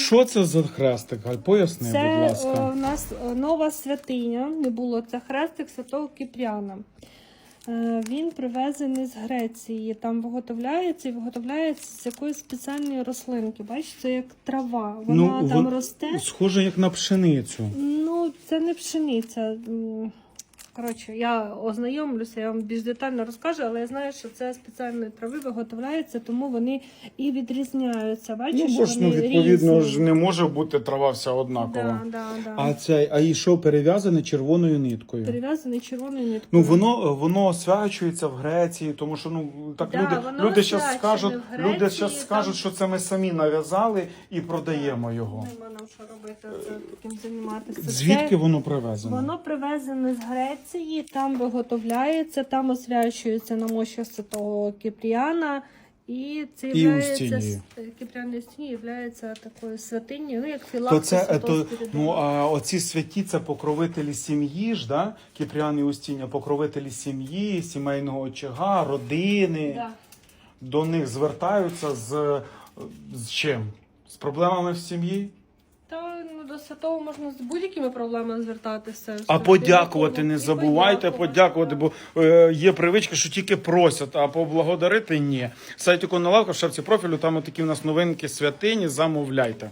Що це за хрестик? Галь, поясни, Це будь е, ласка. у нас е, нова святиня, не було це хрестик святого Кіпряна. Е, Він привезений з Греції. Там виготовляється і виготовляється з якоїсь спеціальної рослинки. Бачите, це як трава. Вона Ну, там вон- росте. Схоже, як на пшеницю. Ну, це не пшениця. М, Коротше, я ознайомлюся, я вам більш детально розкажу, але я знаю, що це спеціальної трави виготовляється, тому вони і відрізняються. Бачиш, Ну, бо ж, ну, вони відповідно, різні. ж не може бути трава вся однакова. Да, да, да. А цей, а і що перев'язане червоною ниткою? Перев'язаний червоною ниткою. Ну воно воно освячується в Греції, тому що ну так Да, люди, люди зараз скажуть, Греції, люди зараз скажуть, що це ми самі нав'язали і продаємо його. Нема нам що робити, це таким займатися. Звідки Це- воно привезено? Воно привезене з Греції, там виготовляється, там освячується на мощі святого Кіпріана. І це І являється. Кіпріан Устінії є такою святиною, ну як То це е, то, ну а оці святі це покровителі сім'ї ж, да? Кіпріан і Устіння, покровителі сім'ї, сімейного очага, родини. Да. До них звертаються з, з чим? З проблемами в сім'ї? Ну, до святого можна з будь-якими проблемами звертатися. А Завжди подякувати не І забувайте, подякувати, бо е, є привичка, що тільки просять, а поблагодарити ні. Сайт ікона лавка в шапці профілю, там такі у нас новинки святині, замовляйте.